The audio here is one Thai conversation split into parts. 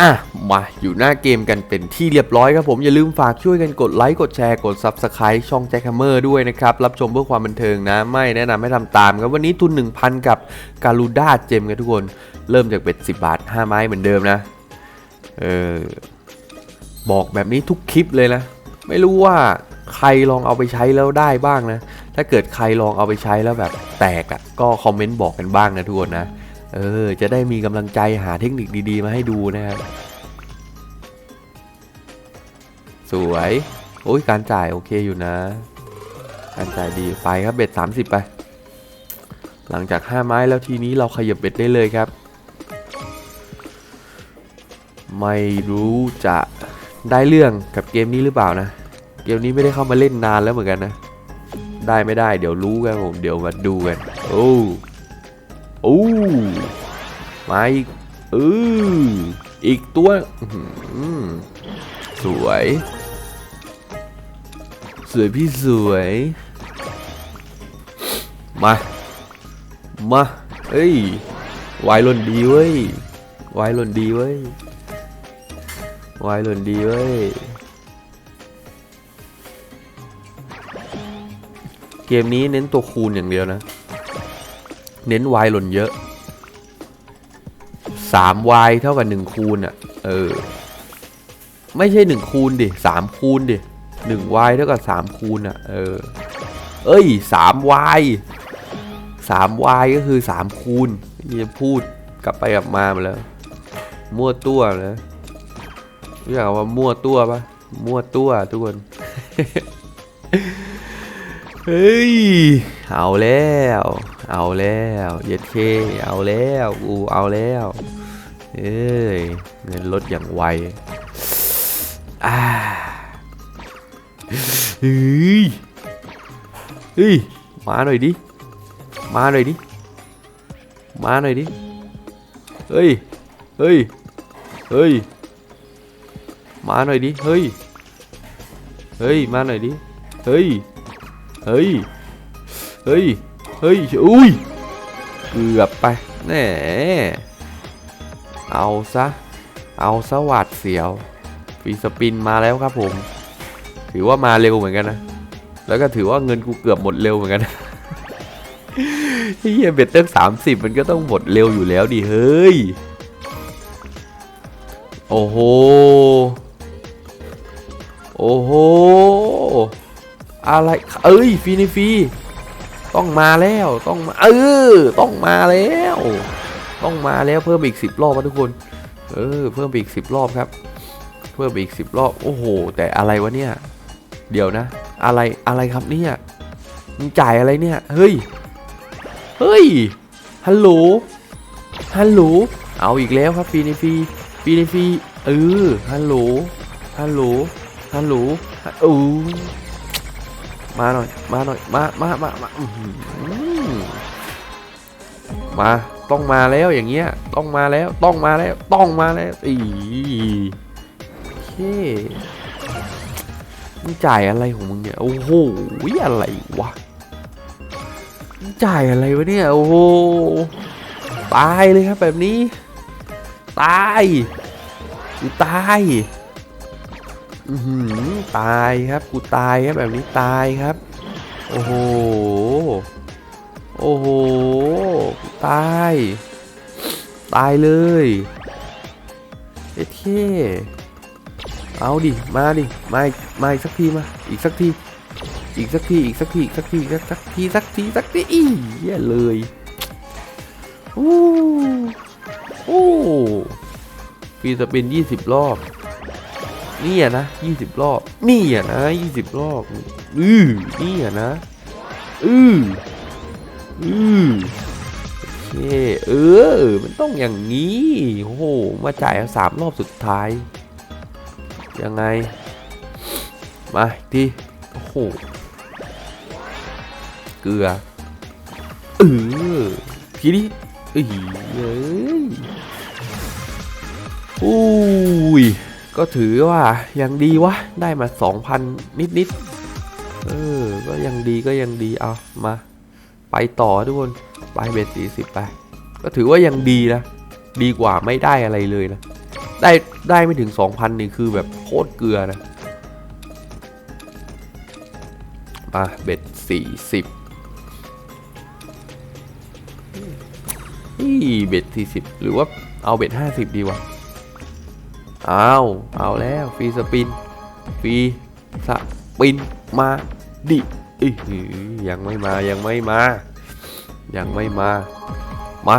อะมาอยู่หน้าเกมกันเป็นที่เรียบร้อยครับผม อย่าลืมฝากช่วยกันกดไลค์กดแชร์กด Subscribe ช่องแจ็คแฮมเมอร์ด้วยนะครับ รับชมเพื่อความบันเทิงนะ ไม่แนะนำให้ทำตามครับวันนี้ทุน 1,000 กับการูด้าเจมกันทุกคน เริ่มจากเบ็ด 10 บาท 5 ไม้เหมือนเดิมนะ เออ บอกแบบนี้ทุกคลิปเลยนะ ไม่รู้ว่าใครลองเอาไปใช้แล้วได้บ้างนะ ถ้าเกิดใครลองเอาไปใช้แล้วแบบแตกอะ่ะก็คอมเมนต์บอกกันบ้างนะทุกคนนะ เออ จะได้มีกำลังใจหาเทคนิคดีๆ มาให้ดูนะครับ สวย โอ้ยการจ่ายโอเคอยู่นะ การจ่ายดีไปครับเบ็ด30 ไป หลังจาก 5 ไม้แล้วทีนี้เราขยับเบ็ดได้เลยครับ ไม่รู้จะได้เรื่องกับเกมนี้หรือเปล่านะ เกมนี้ไม่ได้เข้ามาเล่นนานแล้วเหมือนกันนะ ได้ไม่ได้เดี๋ยวรู้กันผม เดี๋ยวมาดูกัน โอ้ อ้มาอีกเอออีกตัวสวย สวยพี่สวย มา มาเอ้ยวายหล่นดีเว้ยวายหล่นดีเว้ยวายหล่นดีเว้ย เกมนี้เน้นตัวคูณอย่างเดียวนะ เน้นวายหล่นเยอะสามวายเท่ากับหนึ่งคูณอะ เออ ไม่ใช่หนึ่งคูณดิสามคูณดิหนึ่งวายเท่ากับสามคูณอะ เออ เอ้ยสามวายสามวายก็คือสามคูณนี่พูดกลับไปกลับมามดแล้ว มั่วตัวเลยรู้จักว่ามั่วตัวปะมั่วตัวทุกคน เฮ้ย เอาแล้ว เอาแล้วเย็ดเคเอาแล้วกูเอาแล้วเอ้ยเงินลดอย่างไวอ่าเฮ้ยเฮ้ยมาหน่อยดิมาหน่อยดิมาหน่อยดิเฮ้ยเฮ้ยเฮ้ยมาหน่อยดิเฮ้ยเฮ้ยมาหน่อยดิเฮ้ยเฮ้ยเฮ้ย เฮ้ย อุ้ย เกือบไปแหนเอาซะ เอาซะหวาดเสียว ฟีสปินมาแล้วครับผม ถือว่ามาเร็วเหมือนกันนะ แล้วก็ถือว่าเงินกูเกือบหมดเร็วเหมือนกันเฮียเบ็ดตั้งสามสิบมันก็ต้องหมดเร็วอยู่แล้วดิ เฮ้ย โอ้โห โอ้โห อะไร เอ้ยฟรีในฟี ต้องมาแล้วต้องมาเออต้องมาแล้ว ต้องมาแล้วเพิ่มอีกสิบรอบนะทุกคน เออ เพิ่มอีกสิบรอบครับ เพิ่มอีกสิบรอบโอ้โห แต่อะไรวะเนี่ย เดี๋ยวนะ อะไรอะไรครับเนี่ยมึงจ่ายอะไรเนี่ยเฮ้ยเฮ้ยฮัลโหลฮัลโหลเอาอีกแล้วครับฟรีในฟรีฟรีในฟรีเออฮัลโหลฮัลโหลฮัลโหลโอ้ มาหน่อย มาหน่อย มา มา มา มามา ต้องมาแล้วอย่างเงี้ย ต้องมาแล้ว ต้องมาแล้ว ต้องมาแล้วอีโอเคมึงจ่ายอะไรของมึงเนี่ย โอ้โหอะไรวะมึงจ่ายอะไรวะเนี่ย โอ้โห ตายเลยครับแบบนี้ ตายกูตาย ตายครับกูตายครับแบบนี้ตายครับ โอ้โห โอ้โหตาย ตายเลยเอเท่เอาดิ มาดิ มาอีกมาอีกสักทีมา อีกสักที อีกสักที อีกสักที อีกสักทีอีกสักที สักที สักทีอีเหี้ยเลยโอ้โอ้ฟีสปินยี่สิบรอบ นี่อะนะยี่สิบรอบ นี่อะนะยี่สิบรอบ อือนี่อะนะ อืออือโอเคเออ มันต้องอย่างนี้โอ้โห มาจ่ายสามรอบสุดท้าย ยังไง มาอีกทีโอ้โห เกลือ เออทีนี้เอ้ยเอ้ยอุ้ย ก็ถือว่ายังดีวะ ได้มา 2,000 นิดนิดๆเออ ก็ยังดีก็ยังดี เอามา ไปต่อทุกคน ไปเบ็ดสี่สิบไป ก็ถือว่ายังดีนะ ดีกว่าไม่ได้อะไรเลยนะ ได้ได้ไม่ถึง 2,000 นี่คือแบบโคตรเกลือนะ มาเบ็ดสี่สิบนี่เบ็ดสี่สิบหรือว่าเอาเบ็ดห้าสิบดีวะ เอาเอาแล้วฟรีสปินฟรีสปินมาดิอื้อหือยังไม่มายังไม่มา ยังไม่มา มา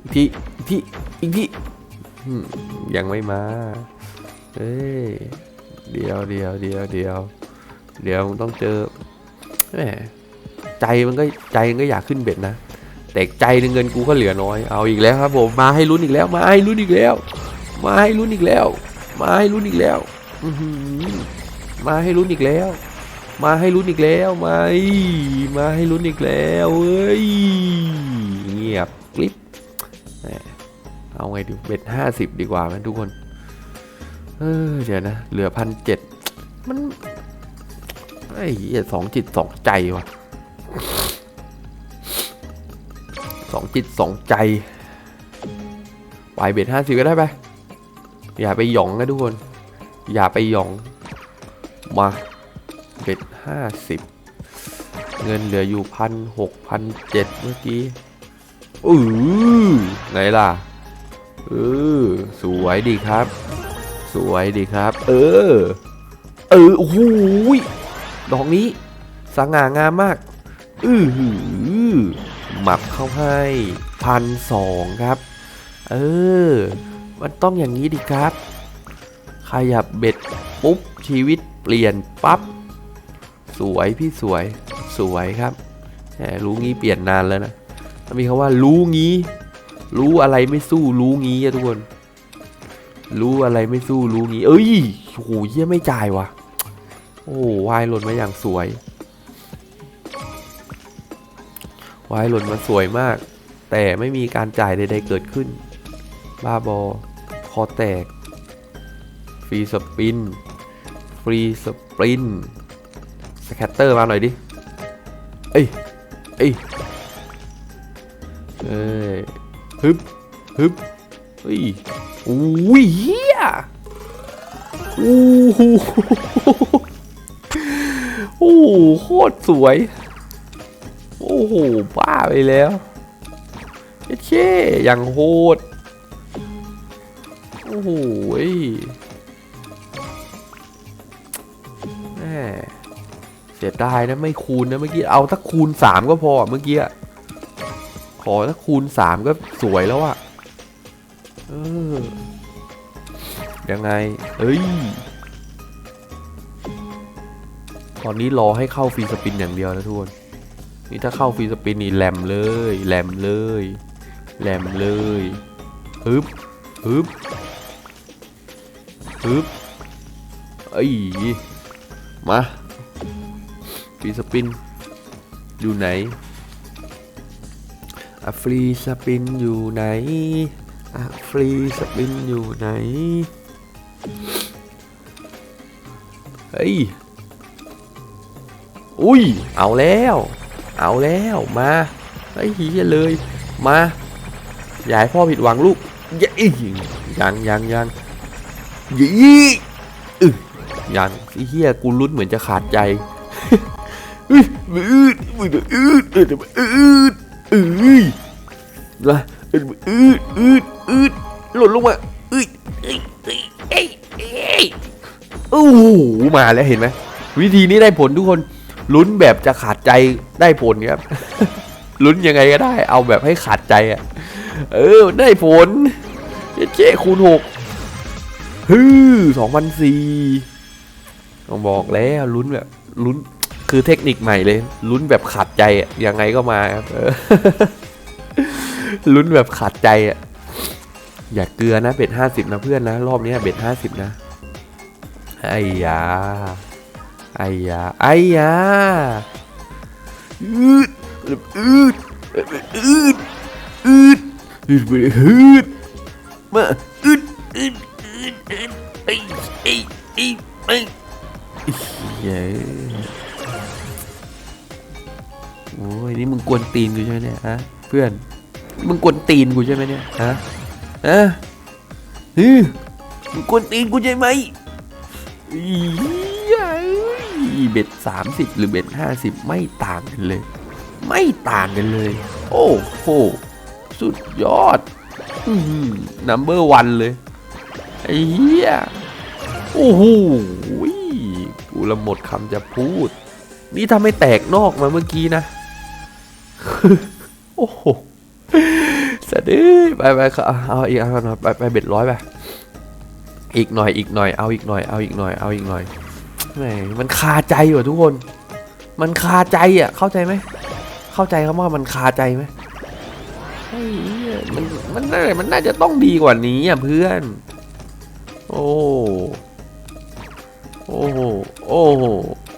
อีกทีอีกทีอีกทียังไม่มาเอ้ยเดี๋ยวเดี๋ยวเดี๋ยวเดี๋ยวเดี๋ยวมึงต้องเจอแหมใจมันก็ใจมันก็อยากขึ้นเบ็ดนะแต่ใจหนึงเงินกูก็เหลือน้อยเอาอีกแล้วครับผมมาให้ลุ้นอีกแล้วมาให้ลุ้นอีกแล้ว มาให้ลุ้นอีกแล้ว มาให้ลุ้นอีกแล้วมาให้ลุ้นอีกแล้ว มาให้ลุ้นอีกแล้วมามาให้ลุ้นอีกแล้วเอ้ยเงียบกริบเอาไงดีเบ็ดห้าสิบดีกว่าไหมทุกคนเออเดี๋ยวนะ เหลือพันเจ็ดมันไอ้เหี้ยสองจิตสองใจว่ะสองจิตสองใจปเบ็ดห้าสิบก็ได้ไป อย่าไปหยองนะทุกคน อย่าไปหยอง มาเบ็ดห้าสิบเงินเหลืออยู่พันหกพันเจ็ดเมื่อกี้อือไงล่ะเออสวยดีครับ สวยดีครับ เออ เออโอ้โหยดอกนี้สง่างามมากอือหือหมับเข้าให้พันสองครับ เออ มันต้องอย่างนี้ดิครับ ขยับเบ็ดปุ๊บ ชีวิตเปลี่ยนปั๊บ สวยพี่สวยสวยครับแหมรู้งี้เปลี่ยนนานแล้วนะมันมีคำว่ารู้งี้ รู้อะไรไม่สู้รู้งี้อะทุกคน รู้อะไรไม่สู้รู้งี้ เอ้ยโอ้โหเยี่ยไม่จ่ายวะโอ้วายหล่นมาอย่างสวยวายหล่นมาสวยมาก แต่ไม่มีการจ่ายใดๆเกิดขึ้น บ้าบอ อแตก ฟรีสปิน ฟรีสปรินสแคตเตอร์มาหน่อยดิ เอ้ย เอ้ยเอ้ยฮึบฮึบเฮ้ยอุ้ยเฮียโอ้โหโอ้โหโคตรสวย โอ้โห บ้าไปแล้วเช่ย่างโหด โอ้โหยแม่เสียดายนะไม่คูณนะเมื่อกี้ เอาถ้าคูณสามก็พอเมื่อกี้ ขอถ้าคูณสามก็สวยแล้วอะเออ ยังไง เอ้ย ตอนนี้รอให้เข้าฟรีสปินอย่างเดียวนะทุกคน นี่ถ้าเข้าฟรีสปินนี่แหลมเลย แหลมเลย แหลมเลย ฮึบฮึบ ปึ๊บเอ้ยมาฟรีสปิน อยู่ไหนอะฟรีสปินอยู่ไหนอะฟรีสปินอยู่ไหน เฮ้ย อุ้ย เอาแล้ว เอาแล้ว มาเฮ้ยเฮียเลย มา อย่าให้พ่อผิดหวังลูกยังยังยังยัง ยี่อึยังไอ้เฮียกูลุ้นเหมือนจะขาดใจอืดอืดอืดอืดอืดอืดอืดนะอืดอืดอืดอืดหล่นลงมาอืดอืดอืดอ้ยเอ้ยโอ้โหมาแล้วเห็นไหมวิธีนี้ได้ผลทุกคนลุ้นแบบจะขาดใจได้ผลครับลุ้นยังไงก็ได้ เอาแบบให้ขาดใจอะ เออได้ผลเจ๊คูณหก ฮือสองพันสี่ต้องบอกแล้วลุ้นแบบลุ้นคือเทคนิคใหม่เลย ลุ้นแบบขาดใจอะยังไงก็มาครับลุ้นแบบขาดใจอะอย่าเกลือนะเบ็ดห้าสิบนะเพื่อนนะ รอบนี้เบ็ดห้าสิบนะไอ้ยาไอ้ยาไอ้ยาอืดอืดอืดอืดอืดอืดมาอืดอืด เอ้ยเอ้ยเอ้ยเอ้เย้โอ้ยนี่มึงกวนตีนกูใช่ไหมเนี่ยฮะเพื่อนมึงกวนตีนกูใช่ไหมเนี่ยฮะฮะฮึมึงกวนตีนกูใช่ไหมอีเอ้ยเบ็ดสามสิบหรือเบ็ดห้าสิบไม่ต่างกันเลย ไม่ต่างกันเลย โอ้โหสุดยอดนัมเบอร์วันเลย ไอ้เหี้ยโอ้โหกูละหมดคำจะพูด นี่ถ้าไม่แตกนอกมาเมื่อกี้นะ โอ้โหสะดือไปไปเอาเอาอีกเอาหน่อยไปไปเบ็ดร้อยไปอีกหน่อยอีกหน่อยเอาอีกหน่อยเอาอีกหน่อยเอาอีกหน่อยแหมมันคาใจว่ะทุกคน มันคาใจอะเข้าใจไหมเข้าใจคำว่ามันคาใจไหมไอ้เหี้ยมันมันน่ามันน่าจะต้องดีกว่านี้อะเพื่อน โอ้โอ้โหโอ้โห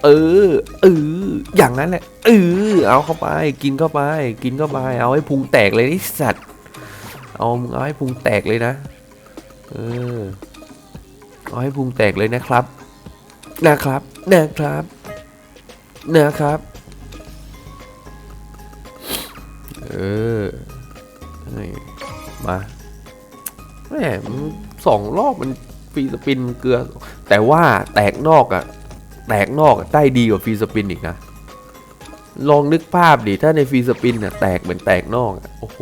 เออเอออย่างนั้นแหละเออเอาเข้าไป กินเข้าไป กินเข้าไป เอาให้พุงแตกเลยไอ้สัตว์เอามึงเอาให้พุงแตกเลยนะเออเอาให้พุงแตกเลยนะครับ นะครับนะครับนะครับ เออนี่มาแหมสองรอบมัน ฟรีสปินเกลือ แต่ว่าแตกนอกอะแตกนอกอะได้ดีกว่าฟรีสปินอีกนะ ลองนึกภาพดิถ้าในฟรีสปินอะแตกเหมือนแตกนอกอะโอ้โห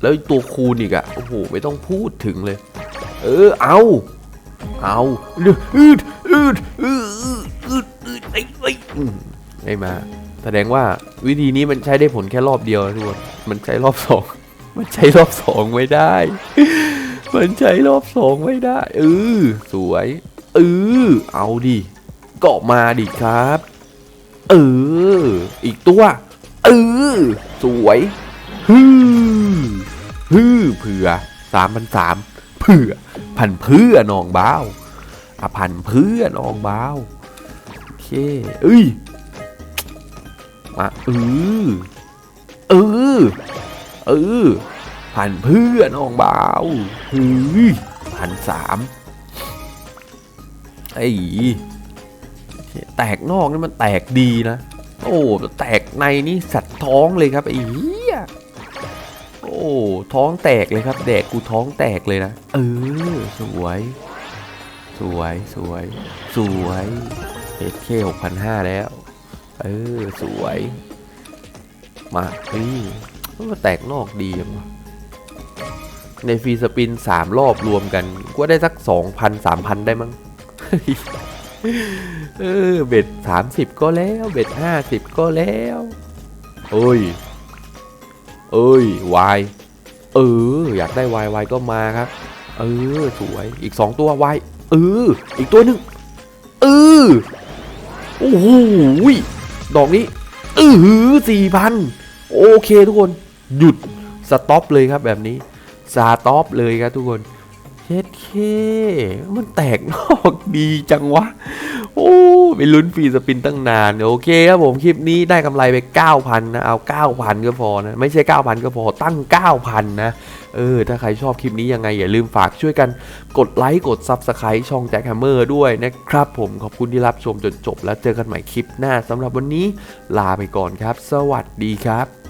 แล้วตัวคูณอีกอะโอ้โห ไม่ต้องพูดถึงเลย เออเอาเอาอืดอืดอืดอืดอืดอืดไอ้ไอ้มไม่มา แสดงว่าวิธีนี้มันใช้ได้ผลแค่รอบเดียวนะทุกคนมันใช้รอบสอง มันใช้รอบสองไม่ได้ มันใช้รอบสองไม่ได้เออสวยเออเอาดิเก็มาดิครับ เออ อีกตัว เออ สวยฮือฮือเผื่อสามพันสามเผื่อพันเพื่อน้องบ้าวอะพันเพื่อน้องบ้าวโอเคเอ้ยมาเออเออเออ พันเพื่อน้องบ่าวเฮ้ยพันสามไอ้แตกนอกนี่มันแตกดีนะ โอ้แตกในนี่สัตว์ท้องเลยครับไอ้เหี้ยโอ้ท้องแตกเลยครับ แดกกูท้องแตกเลยนะ เออ สวย สวยสวย สวยเอเคหกพันห้าแล้ว เออ สวย มาเฮ้ยมันแตกนอกดีจังวะ ในฟรีสปินสามรอบรวมกันก็ได้สักสองพันสามพันได้มั้งเออเบ็ดสามสิบก็แล้ว เบ็ดห้าสิบก็แล้วเอ้ย เอ้ยวายเออ อยากได้วายวายก็มาครับ เออ สวยอีกสองตัววายเออ อีกตัวหนึ่งเออโอ้โหดอกนี้เออสี่พันโอเคทุกคน หยุด สต็อปเลยครับแบบนี้ สต็อปเลยครับทุกคนเฮ็ดเค มันแตกนอกดีจังวะ โอ้ไปลุ้นฟรีสปินตั้งนาน โอเคครับผมคลิปนี้ได้กำไรไป 9,000 นะ เอา 9,000 ก็พอนะ ไม่ใช่ 9,000 ก็พอตั้ง 9,000 นะ เออ ถ้าใครชอบคลิปนี้ยังไง อย่าลืมฝากช่วยกันกดไลค์ กด Subscribe ช่องแจ็คแฮมเมอร์ด้วยนะครับผมขอบคุณที่รับชมจนจบ แล้วเจอกันใหม่คลิปหน้าสำหรับวันนี้ลาไปก่อนครับ สวัสดีครับ